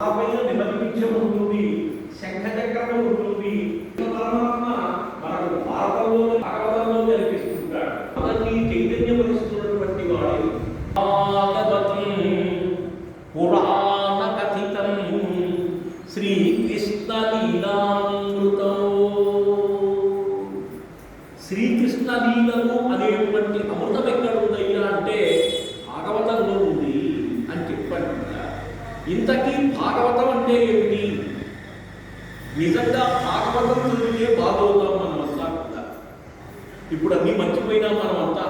ఆ పైన నిమజ్జించం ఉంటుంది. శంఖ చక్రం ఉంటుంది పరమాత్మ మనకు భారతంలో భాగవతంలో కనిపిస్తుంటాడు అవన్నీ చైతన్యపరుస్తున్నటువంటి వాడు. పురా ఇంతకీ భాగవతం అంటే ఏమిటి? నిజంగా భాగవతం చదివితే బాగవుతాం మనమంతా కూడా. ఇప్పుడు అన్నీ మర్చిపోయినా మనమంతా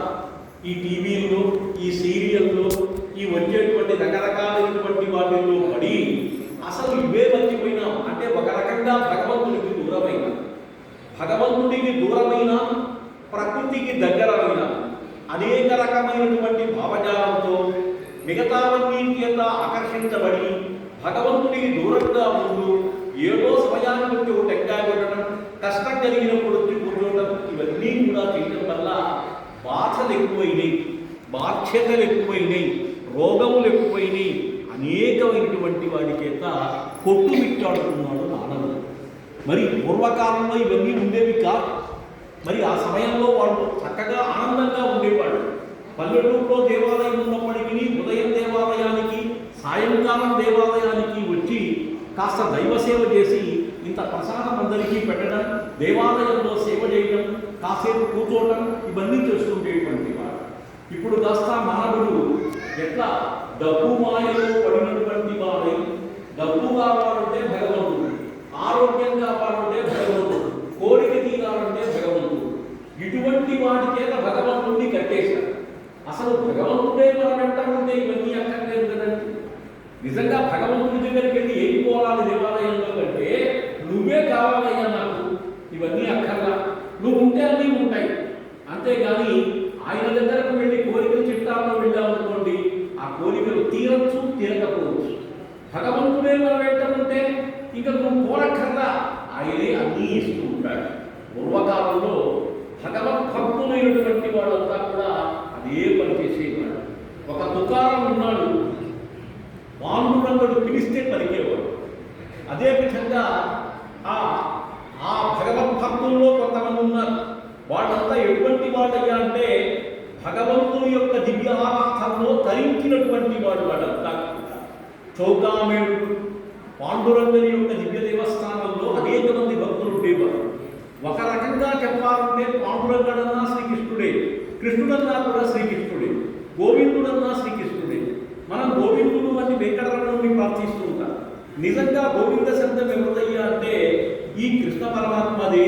ఈ టీవీల్లో ఈ సీరియల్లో ఈ వచ్చేటువంటి రకరకాలైనటువంటి వాటిల్లో పడి అసలు ఇవే మర్చిపోయినాం. అంటే ఒక రకంగా భగవంతుడికి దూరమైన భగవంతుడికి దూరమైన ప్రకృతికి దగ్గరమైన అనేక రకమైనటువంటి భావజాలంతో మిగతావన్నీ చేత ఆకర్షించబడి భగవంతుడికి దూరంగా ఉంటూ ఏదో సమయానికి వచ్చి ఒక టెంకాయ కొట్టడం కష్టం కలిగినప్పుడు వచ్చి కూర్చోవడం ఇవన్నీ కూడా చేయడం వల్ల బాధలు ఎక్కువైనాయి బాధ్యతలు ఎక్కువైనాయి రోగములు ఎక్కువైనాయి. అనేకమైనటువంటి వాడి చేత కొట్టుమిట్టాడుతున్నాడు మానవుడు. మరి పూర్వకాలంలో ఇవన్నీ ఉండేవి కాదు. మరి ఆ సమయంలో వాడు చక్కగా ఆనందంగా ఉండేవాడు. పల్లెటూరులో దేవాలయం ఉన్నప్పటికీ ఉదయం దేవాలయానికి సాయంకాలం దేవాలయానికి వచ్చి కాస్త దైవ సేవ చేసి ఇంత ప్రసాదం అందరికీ పెట్టడం దేవాలయంలో సేవ చేయడం కాసేపు కూర్చోవడం ఇవన్నీ చేస్తుండేటువంటి వారు. ఇప్పుడు కాస్త మానవుడు ఎట్లా డబ్బు మాయలో పడినటువంటి వాడై డబ్బు కావాలంటే భగవంతుడు ఆరోగ్యం కావాలంటే భగవంతుడు కోరిక తీరాలంటే భగవంతుడు. ఇటువంటి వాటి చేత భగవంతుడిని కట్టేశారు. అసలు భగవంతుడే మన వెంట ఉంటే ఇవన్నీ అక్కర్లేదు కదండి. నిజంగా భగవంతుడి దగ్గరికి వెళ్ళి ఏం పోవాలి దేవాలయంలో కంటే నువ్వే కావాలయ్యా నాకు ఇవన్నీ అక్కర్లా. నువ్వు ఉంటే అన్నీ ఉంటాయి. అంతేగాని ఆయన దగ్గరకు వెళ్ళి కోరికలు చిట్టాల్లో వెళ్ళామనుకోండి ఆ కోరికలు తీరచ్చు తీరకపోవచ్చు. భగవంతుడే మన వెంట ఉంటే ఇంకా నువ్వు కోరక్కర్లా ఆయనే అన్నీ ఇస్తూ ఉంటాడు. పూర్వకాలంలో భగవద్భక్తులైనటువంటి వాళ్ళు చేసేవాడు ఒక దుకాణం ఉన్నాడు. పాండురంగుడు పిలిస్తే పలికేవాడు. అదే విధంగా ఆ ఆ భగవద్భక్తుల్లో కొంతమంది ఉన్నారు. వాళ్ళంతా ఎటువంటి వాళ్ళయ్యా అంటే భగవంతుని యొక్క దివ్య ఆరాధనలో తరించినటువంటి వాడు వాళ్ళంతా చౌకామేడు పాండురంగని యొక్క దివ్య దేవస్థానంలో అనేక మంది భక్తులు ఉండేవారు. ఒక రకంగా చెప్పాలంటే పాండురంగడన్నా శ్రీకృష్ణుడే. కృష్ణుడన్నా కూడా శ్రీకృష్ణుడే. గోవిందుడన్నా శ్రీకృష్ణుడే. మనం గోవిందుడు అని వెంకటరమణుని ప్రార్థిస్తూ ఉంటాం. నిజంగా గోవింద శబ్దం ఎవరిదయ్యా అంటే ఈ కృష్ణ పరమాత్మదే.